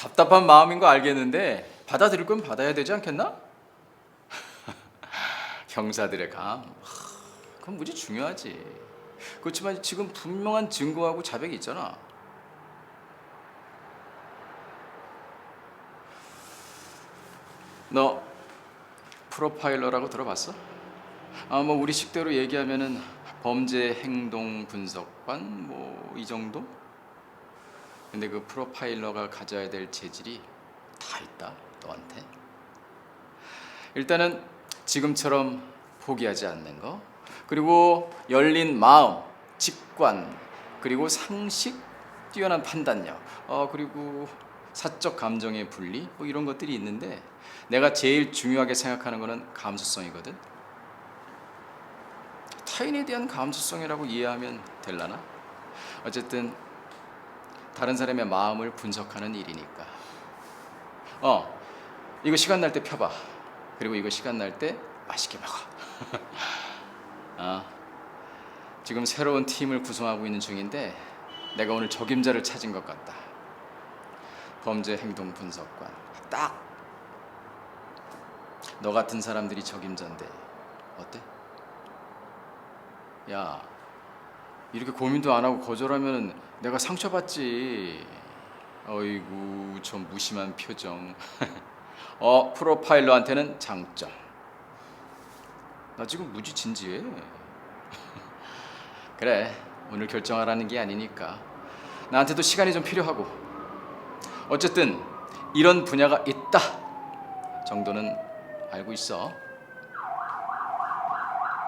답답한 마음인 거 알겠는데 받아들일 건 받아야 되지 않겠나? 형사들의 감, 하, 그건 무지 중요하지. 그렇지만 지금 분명한 증거하고 자백이 있잖아. 너 프로파일러라고 들어봤어? 아 뭐 우리 식대로 얘기하면은 범죄 행동 분석관 뭐 이 정도? 근데 그 프로파일러가 가져야 될 재질이 다 있다 너한테. 일단은 지금처럼 포기하지 않는 거 그리고 열린 마음, 직관 그리고 상식, 뛰어난 판단력 어 그리고 사적 감정의 분리 뭐 이런 것들이 있는데 내가 제일 중요하게 생각하는 거는 감수성이거든. 타인에 대한 감수성이라고 이해하면 될라나? 어쨌든 다른 사람의 마음을 분석하는 일이니까. 어, 이거 시간 날 때 펴봐. 그리고 이거 시간 날 때 맛있게 먹어. 아, 지금 새로운 팀을 구성하고 있는 중인데 내가 오늘 적임자를 찾은 것 같다. 범죄 행동 분석관. 딱. 너 같은 사람들이 적임자인데 어때? 야, 이렇게 고민도 안 하고 거절하면 내가 상처받지. 어이구, 저 무심한 표정. 어, 프로파일러한테는 장점. 나 지금 무지 진지해. 그래, 오늘 결정하라는 게 아니니까. 나한테도 시간이 좀 필요하고. 어쨌든 이런 분야가 있다 정도는 알고 있어.